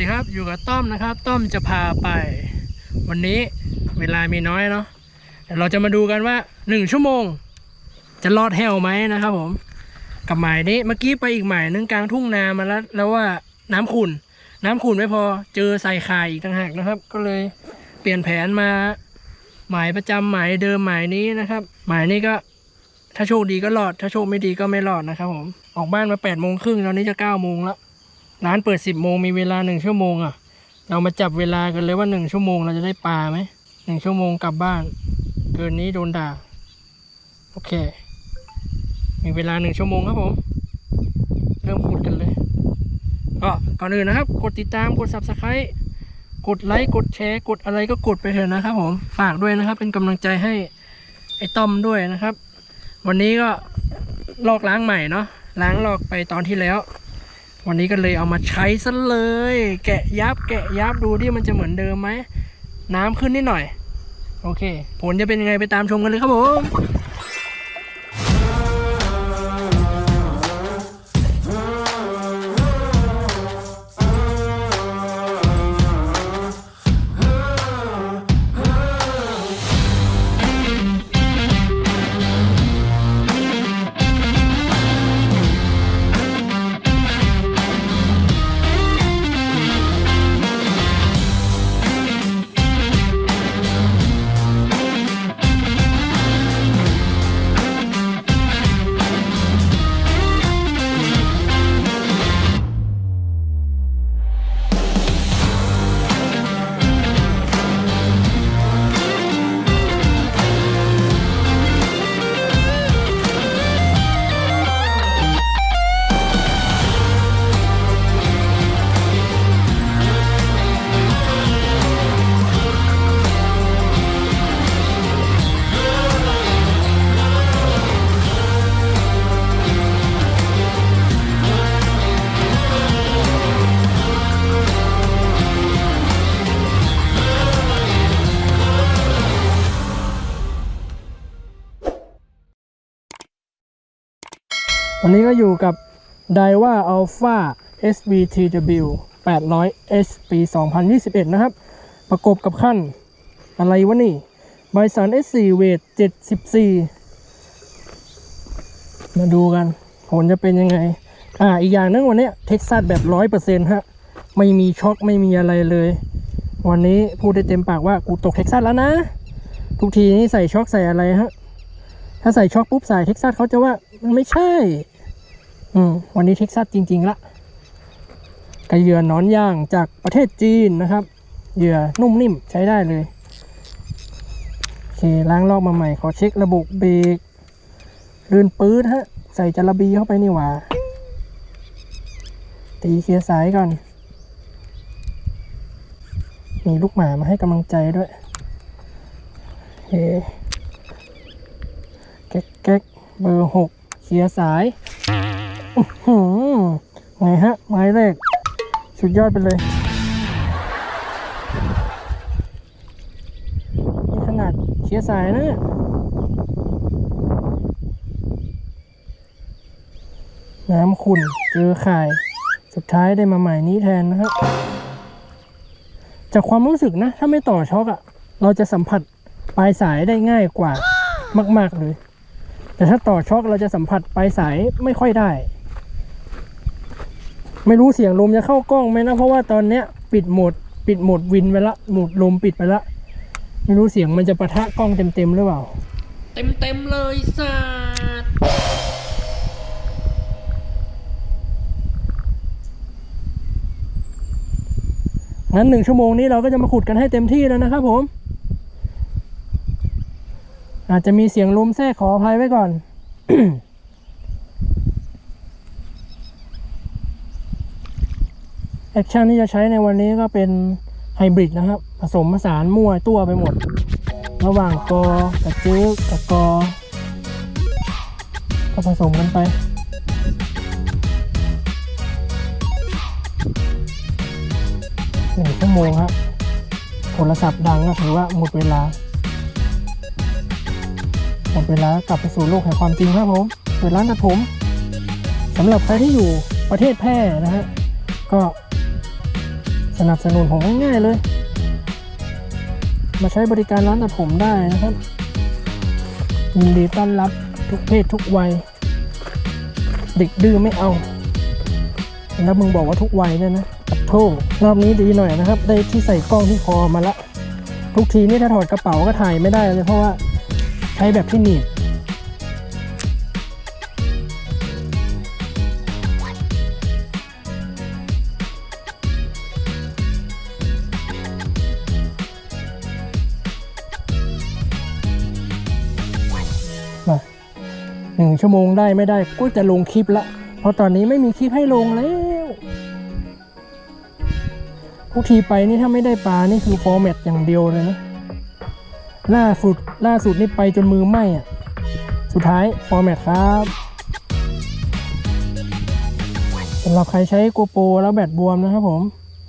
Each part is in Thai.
ดีครับอยู่กับต้อมนะครับ ต้อมจะพาไป วันนี้เวลามีน้อยเนาะเดี๋ยวเราจะมาดูกันว่าหนึ่งชั่วโมง จะรอดแหวไหมนะครับผม กับหมายนี้เมื่อกี้ไปอีกหมายนึงกลางทุ่งนามาแล้ว แล้วว่าน้ำขุ่น น้ำขุ่นไม่พอเจอใส่คายอีกต่างหากนะครับ ก็เลยเปลี่ยนแผนมาหมายประจำหมายเดิมหมายนี้นะครับ หมายนี้ก็ถ้าโชคดีก็รอด ถ้าโชคไม่ดีก็ไม่รอดนะครับผมออกบ้านมาแปดโมงครึ่งตอนนี้จะเก้าโมงแล้ว ร้านเปิดสิบโมงมีเวลาหนึ่งชั่วโมงอะ เรามาจับเวลากันเลยว่าหนึ่งชั่วโมงเราจะได้ปลาไหมหนึ่งชั่วโมงกลับบ้าน เกินนี้โดนด่า โอเค มีเวลาหนึ่งชั่วโมงครับผม เริ่มขุดกันเลยก็ก่อนอื่นนะครับ กดติดตามกด subscribe กดไลค์กดแชร์กดอะไรก็กดไปเถอะนะครับผมฝากด้วยนะครับ เป็นกำลังใจให้ไอ้ต้อมด้วยนะครับ วันนี้ก็ลอกล้างใหม่เนาะล้างลอกไปตอนที่แล้ว วันนี้ก็เลยเอามาใช้ซะเลย แกะยับแกะยับดูดิมันจะเหมือนเดิมไหม น้ำขึ้นนิดหน่อย โอเค ผลจะเป็นยังไงไปตามชมกันเลยครับผม วันนี้ก็อยู่กับ d a i w a Alpha SVTW 800 S ปี 2021 นะครับ ประกบกับขั้น อะไรวะนี่ไบสัน S4 เวท74 มาดูกันผลจะเป็นยังไง อ่า อีกอย่างนึงวันนี้เท็กซัสแบบ 100%ฮะ ไม่มีช็อคไม่มีอะไรเลย วันนี้พูดได้เต็มปากว่า กูตกเท็กซัสแล้วนะ ทุกทีนี่ใส่ช็อคใส่อะไรฮะ ถ้าใส่ช็อคปุ๊บใส่เท็กซัสเขาจะว่ามันไม่ใช่ อืมวันนี้เท็กซัสจริง ๆละกระเหยื่อหนอนย่างจากประเทศจีนนะครับ เหยื่อนุ่มนิ่มใช้ได้เลยโอเคล้างลอกมาใหม่ขอเช็คระบบเบรกลื่นปื๊ดฮะ ใส่จาระบีเข้าไปนี่หว่า ตีเคลียร์สายก่อน มีลูกหมามาให้กำลังใจด้วยโอเคแก๊กแก๊กเบอร์หกเคลียร์สาย ไงฮะ ไม้แรก สุดยอดไปเลย นี่ขนาดเคลียสายนะเนี่ยน้ำขุ่นเจอข่าย สุดท้ายได้มาใหม่นี้แทนนะฮะจากความรู้สึกนะ ถ้าไม่ต่อช็อคอะเราจะสัมผัสปลายสายได้ง่ายกว่ามาก ๆ เลย แต่ถ้าต่อช็อคเราจะสัมผัสปลายสายไม่ค่อยได้ ไม่รู้เสียงลมจะเข้ากล้องไหมนะ เพราะว่าตอนเนี้ยปิดโหมด ปิดโหมดวินไปละโหมดลมปิดไปละ ไม่รู้เสียงมันจะปะทะกล้องเต็มๆหรือเปล่า เต็มๆเลยสัตว์งั้นหนึ่งชั่วโมงนี้เราก็จะมาขุดกันให้เต็มที่แล้วนะครับผม อาจจะมีเสียงลมแทรกขออภัยไว้ก่อน แอคชั่นที่จะใช้ในวันนี้ก็เป็นไฮบริดนะครับ ผสมผสานมั่วตัวไปหมด ระหว่างกอกับจื้อกับกอ ก็ผสมกันไปหนึ่งชั่วโมงครับโทรศัพท์ดังก็ถือว่าหมดเวลาหมดเวลากลับไปสู่โลกแห่งความจริงครับผมเปิดร้านตัดผมสำหรับใครที่อยู่ประเทศแพร่นะฮะก็ สนับสนุนผมง่ายๆเลย มาใช้บริการร้านตัดผมได้นะครับยินดีต้อนรับทุกเพศทุกวัย เด็กดื้อไม่เอาแล้วมึงบอกว่าทุกวัยเนี่ยนะปัดโทษรอบนี้ดีหน่อยนะครับ ได้ที่ใส่กล้องที่คอมาละ ทุกทีนี่ถ้าถอดกระเป๋าก็ถ่ายไม่ได้เลยเพราะว่าใช้แบบที่หนีบ หนึ่งชั่วโมงได้ไม่ได้ก็จะลงคลิปละ เพราะตอนนี้ไม่มีคลิปให้ลงแล้วทุกทีไปนี่ถ้าไม่ได้ปลานี่คือฟอร์แมตอย่างเดียวเลยนะล่าสุดล่าสุดนี่ไปจนมือไหม้อะสุดท้ายฟอร์แมตครับสำหรับใครใช้โกโปรแล้วแบตบวมนะครับผม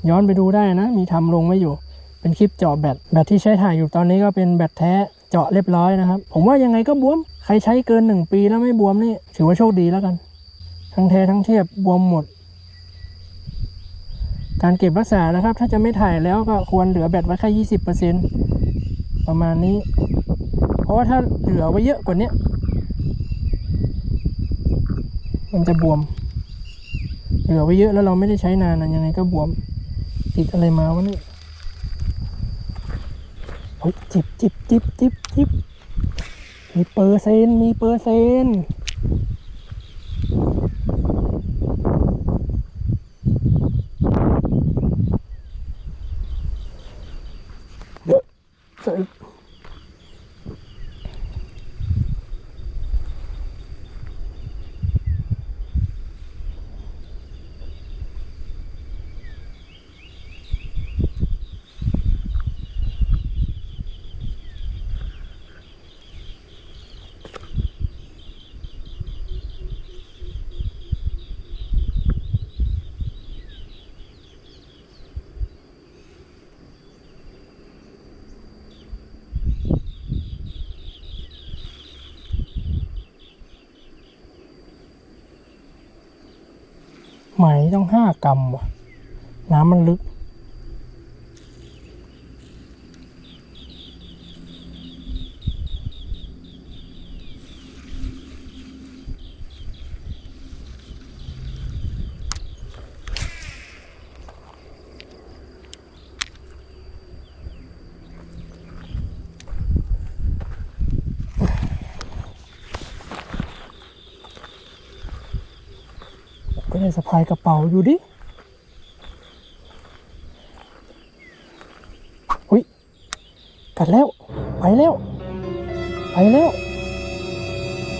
ย้อนไปดูได้นะ มีทำลงไว้อยู่ เป็นคลิปเจาะแบตแบตที่ใช้ถ่ายอยู่ตอนนี้ก็เป็นแบตแท้เจาะเรียบร้อยนะครับ ผมว่ายังไงก็บวม ใครใช้เกินหนึ่งปีแล้วไม่บวมนี่ถือว่าโชคดีแล้วกัน ทั้งแท้ทั้งเทียบบวมหมด การเก็บรักษานะครับ ถ้าจะไม่ถ่ายแล้วก็ควรเหลือแบตไว้แค่ยี่สิบเปอร์เซ็นประมาณนี้ เพราะว่าถ้าเหลือไว้เยอะกว่านี้มันจะบวม เหลือไว้เยอะแล้วเราไม่ได้ใช้นานนะยังไงก็บวม ติดอะไรมาวะเนี่ยเฮ้ยจิบจิบจิบจิบจิบ มีเปอร์เซ็นต์มีเปอร์เซ็นต์ ไหมต้องห้ากรัมว่ะ น้ำมันลึก ก็เลยสะพายกระเป๋าอยู่ดิหุยกัดแล้ว ไปแล้ว ไปแล้ว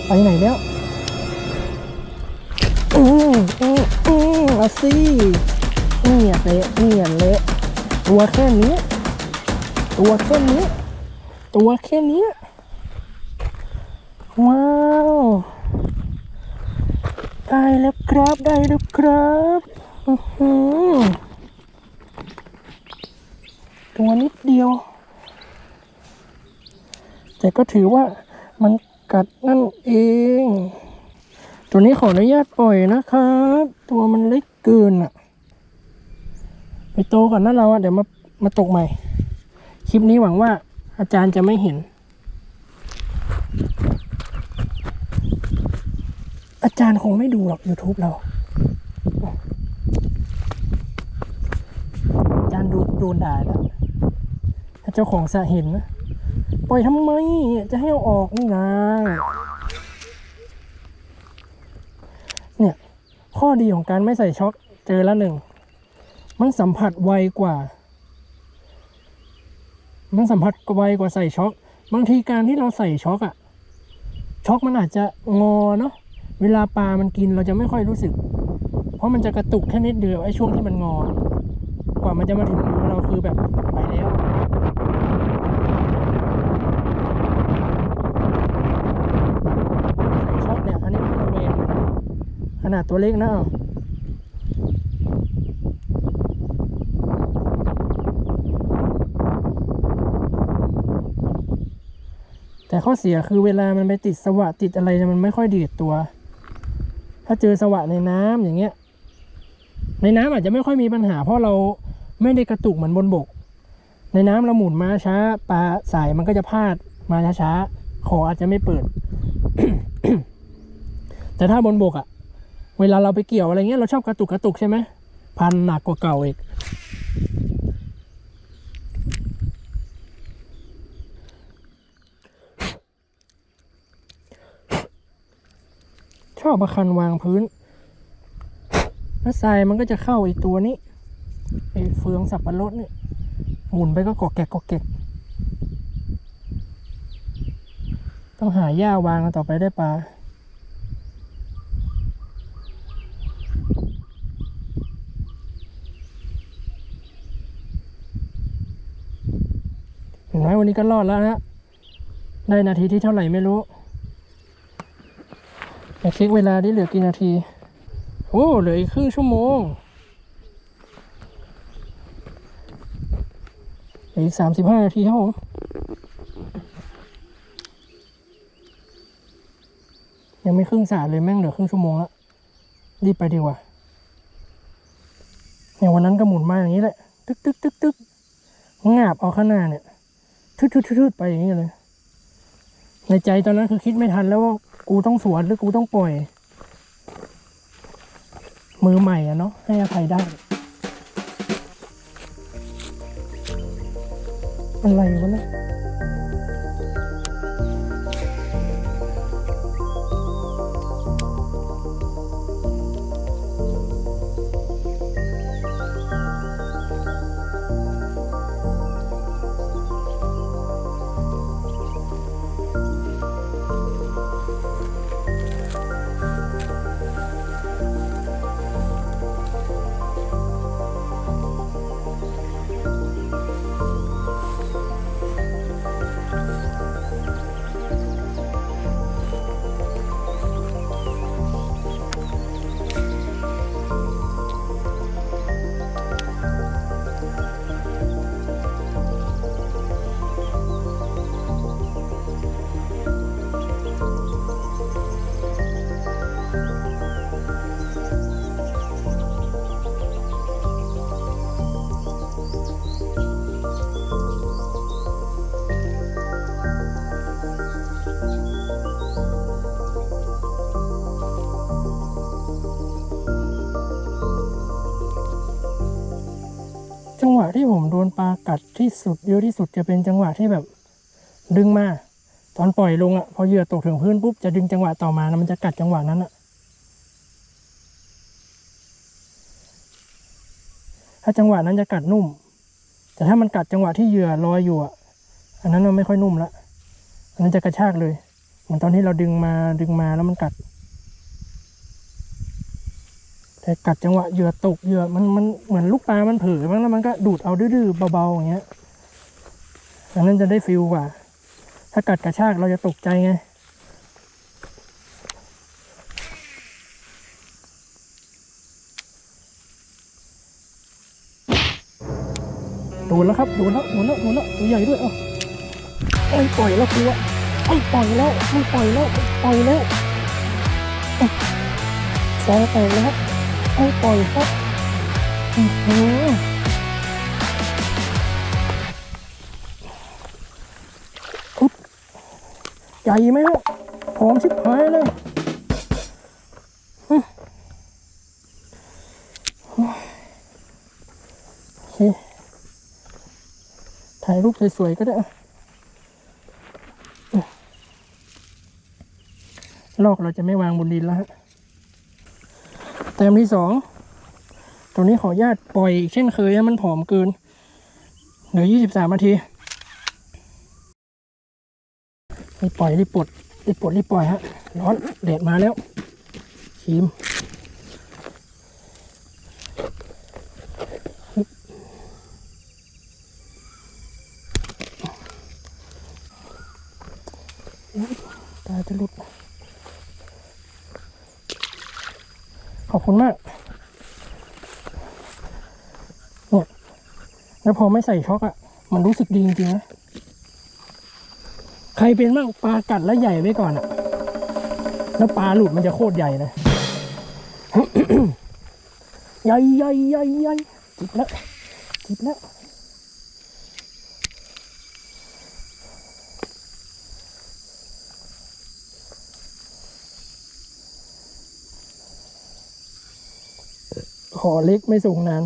ไปไหนแล้วอืมอืมอืมเอาสิเนี่ยเละเนี่ยเละตัวแค่นี้ ตัวแค่นี้ ตัวแค่นี้ว้า ได้แล้วครับได้แล้วครับตัวนิดเดียว แต่ก็ถือว่ามันกัดนั่นเอง ตัวนี้ขออนุญาตปล่อยนะครับ ตัวมันเล็กเกินอะ ไปโตก่อนนะเราอะเดี๋ยวมามาตกใหม่ คลิปนี้หวังว่าอาจารย์จะไม่เห็น อาจารย์คงไม่ดูหรอก YouTube เรา อาจารย์ดูโดนด่าแล้วถ้าเจ้าของสะเห็นนะปล่อยทำไม จะให้เอาออกนี่นะเนี่ย ข้อดีของการไม่ใส่ช็อคเจอแล้วหนึ่ง มันสัมผัสไวกว่า มันสัมผัสไวกว่าใส่ช็อคบางทีการที่เราใส่ช็อคอะช็อคมันอาจจะงอเนาะ เวลาปลามันกินเราจะไม่ค่อยรู้สึก เพราะมันจะกระตุกแค่นิดเดียวไอ้ช่วงที่มันงอ กว่ามันจะมาถึงมือเราคือแบบไปแล้วช็อตเนี่ยอันนี้มันเวขนาดตัวเล็กนะอ้าวแต่ข้อเสียคือเวลามันไปติดสวะติดอะไรมันไม่ค่อยดีดตัวาเจอสวะในน้ำอย่างเงี้ย ในน้ำอาจจะไม่ค่อยมีปัญหา เพราะเราไม่ได้กระตุกเหมือนบนบก ในน้ำเราหมุนมาช้าปลาสายมันก็จะพาดมาช้าๆขออาจจะไม่เปิด แต่ถ้าบนบกอะเวลาเราไปเกี่ยวอะไรเงี้ยเราชอบกระตุกกระตุกใช่ไหมพันหนักกว่าเก่าอีก ชอบมาคันวางพื้น แล้วทรายมันก็จะเข้าไอตัวนี้ไอเฟืองสับปะรดนี่หมุนไปก็กอกแกกกอกแกกต้องหาหญ้าวางต่อไปได้ปลาเห็นไหมวันนี้ก็รอดแล้วนะได้นาทีที่เท่าไหร่ไม่รู้ อยากเช็คเวลาที่เหลือกี่นาที โอ้ เหลืออีกครึ่งชั่วโมงเหลืออีกสามสิบห้านาทีครับผมยังไม่ครึ่งสายเลยแม่งเหลือครึ่งชั่วโมงแล้วรีบไปดีกว่าอย่างวันนั้นก็หมุนมาอย่างนี้แหละ ตึ๊กตึ๊กตึ๊กตึ๊กงาบเอาข้างหน้าเนี่ยทืดทืดทืดทืดไปอย่างนี้เลย ในใจตอนนั้นคือคิดไม่ทันแล้วว่า กูต้องสวนหรือกูต้องปล่อย มือใหม่อะเนาะให้อภัยได้ อะไรวะเนี่ย จังหวะที่ผมโดนปลากัดที่สุดเยอะที่สุดจะเป็นจังหวะที่แบบ ดึงมา ตอนปล่อยลงอะพอเหยื่อตกถึงพื้นปุ๊บจะดึงจังหวะต่อมานะมันจะกัดจังหวะนั้นอะถ้าจังหวะนั้นจะกัดนุ่ม แต่ถ้ามันกัดจังหวะที่เหยื่อลอยอยู่อะ อันนั้นมันไม่ค่อยนุ่มละอันนั้นจะกระชากเลย เหมือนตอนที่เราดึงมาดึงมาแล้วมันกัด แต่กัดจังหวะเหยื่อตกเหยื่อมันมันเหมือนลูกปลา มันเผลอมั้งแล้วมันก็ดูดเอาดื้อๆเบาๆอย่างเงี้ยอันนั้นจะได้ฟิลกว่า ถ้ากัดกระชากเราจะตกใจไงโดนแล้วครับโดนแล้วโดนแล้วโดนแล้วตัวใหญ่ด้วยเอ้าไอ้ปล่อยแล้วครูอะไอ้ปล่อยแล้วไม่ปล่อยแล้วปล่อยแล้วเอ้าซอแตกแล้ว ไอ้ป่อยครับอื้อหืออุ๊บใหญ่ไหมครับหอมชิบหายเลยโอเคถ่ายรูปสวย ๆ ก็ได้ลอกเราจะไม่วางบนดินแล้วฮะ ต้มที่สองตรงนี้ขออนุญาตปล่อยอีกเช่นเคยให้มันผอมเกิน เหลือยี่สิบสามนาทีรีบปล่อยรีบปลดรีบปลดรีบปล่อยฮะ ร้อนแดดมาแล้วชิม ตาจะหลุด ข อบคุณมากเนี่ยแล้วพอไม่ใส่ช็อกอะ่ะ มันรู้สึกดีจริงๆนะใครเป็นบ้างปลากัดแล้วใหญ่ไว้ก่อนอะ่ะ แล้วปลาหลุดมันจะโคตรใหญ่เลยใหญ่ใหญ่ใหญ่ใหญ่จิบแล้วจิบแล้ว ขอเล็กไม่สูงนาน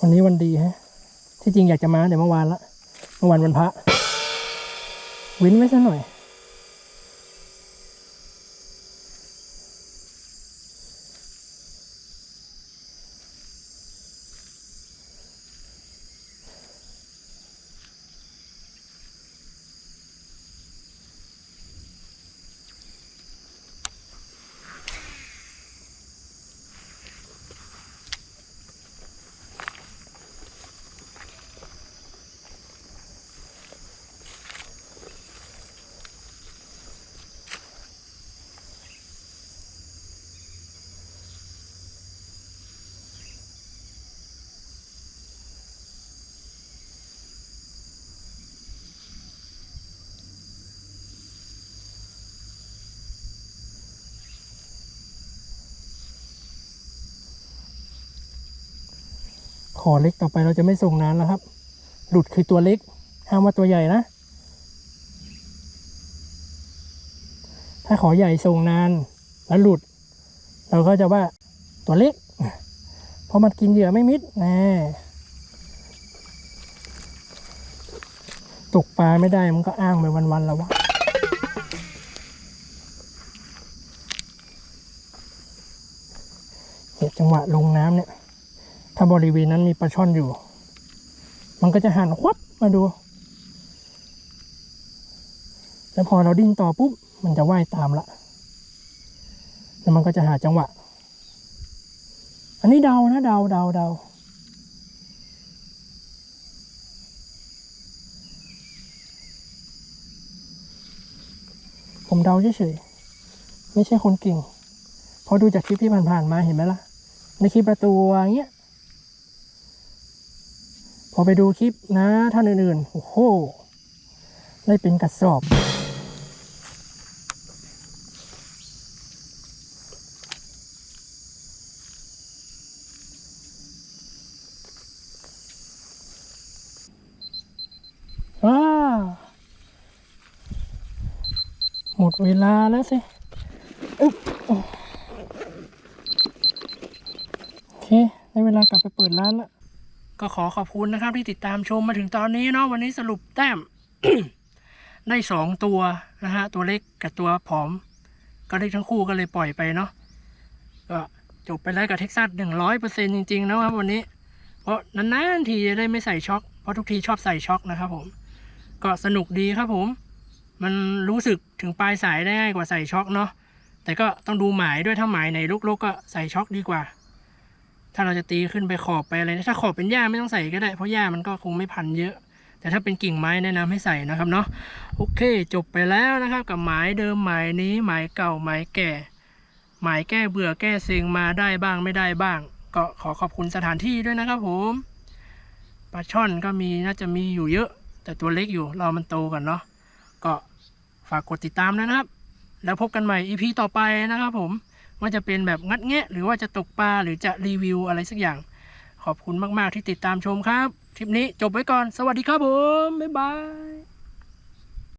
วันนี้วันดีฮะ ที่จริงอยากจะมาแต่เมื่อวานละ เมื่อวานวันพระวินไว้ซะหน่อย อเล็กต่อไปเราจะไม่ส่งนานแล้วครับ หลุดคือตัวเล็ก ห้ามว่าตัวใหญ่นะ ถ้าขอใหญ่ส่งนานแล้วหลุด เราก็จะว่าตัวเล็ก เพราะมันกินเหยื่อไม่มิดน่ตกปลาไม่ได้มันก็อ้างไปวันๆแล้ววะเนี่ยจังหวะลงน้ำเนี่ย ถ้าบริเวณนั้นมีปลาช่อนอยู่ มันก็จะหันควับมาดู แล้วพอเราดิ้นต่อปุ๊บ มันจะว่ายตามละ แล้วมันก็จะหาจังหวะ อันนี้เดานะเดาเดาเดาผมเดาเฉยๆไม่ใช่คนเก่ง เพราะดูจากคลิปที่ผ่านๆมาเห็นไหมล่ะ ในคลิปประตูอย่างเงี้ย พอไปดูคลิปนะท่านอื่นๆ โอ้โห ได้เป็นกระสอบว้าหมดเวลาแล้วสิอึ๊บโอเค ได้เวลากลับไปเปิดร้านและ ก็ขอขอบคุณนะครับที่ติดตามชมมาถึงตอนนี้เนาะวันนี้สรุปแต้ม ได้สองตัวนะฮะตัวเล็กกับตัวผอม ก็เล็กทั้งคู่ก็เลยปล่อยไปเนาะก็จบไปแล้วกับเท็กซัสหนึ่งร้อยเปอร์เซ็นจริง ๆ นะครับวันนี้ เพราะนานๆทีจะได้ไม่ใส่ช็อคเพราะทุกทีชอบใส่ช็อคนะครับผม ก็สนุกดีครับผม มันรู้สึกถึงปลายสายได้ง่ายกว่าใส่ช็อคเนาะแต่ก็ต้องดูหมายด้วยถ้าหมายไหนลุกๆก็ใส่ช็อคดีกว่า ถ้าเราจะตีขึ้นไปขอบไปอะไรนะถ้าขอบเป็นหญ้าไม่ต้องใส่ก็ได้ เพราะหญ้ามันก็คงไม่พันเยอะ แต่ถ้าเป็นกิ่งไม้แนะนำให้ใส่นะครับเนาะโอเค จบไปแล้วนะครับ กับหมายเดิมหมายนี้หมายเก่าหมายแก่ หมายแก้เบื่อแก้เซ็งมาได้บ้างไม่ได้บ้าง ก็ขอขอบคุณสถานที่ด้วยนะครับผมปลาช่อนก็มีน่าจะมีอยู่เยอะ แต่ตัวเล็กอยู่เรอมันโตก่อนเนาะก็ฝากกดติดตามนะครับ แล้วพบกันใหม่ EP ต่อไปนะครับผม ว่าจะเป็นแบบงัดแงะ หรือว่าจะตกปลาหรือจะรีวิวอะไรสักอย่าง ขอบคุณมาก ๆ ที่ติดตามชมครับ คลิปนี้จบไว้ก่อน สวัสดีครับผม บ๊ายบาย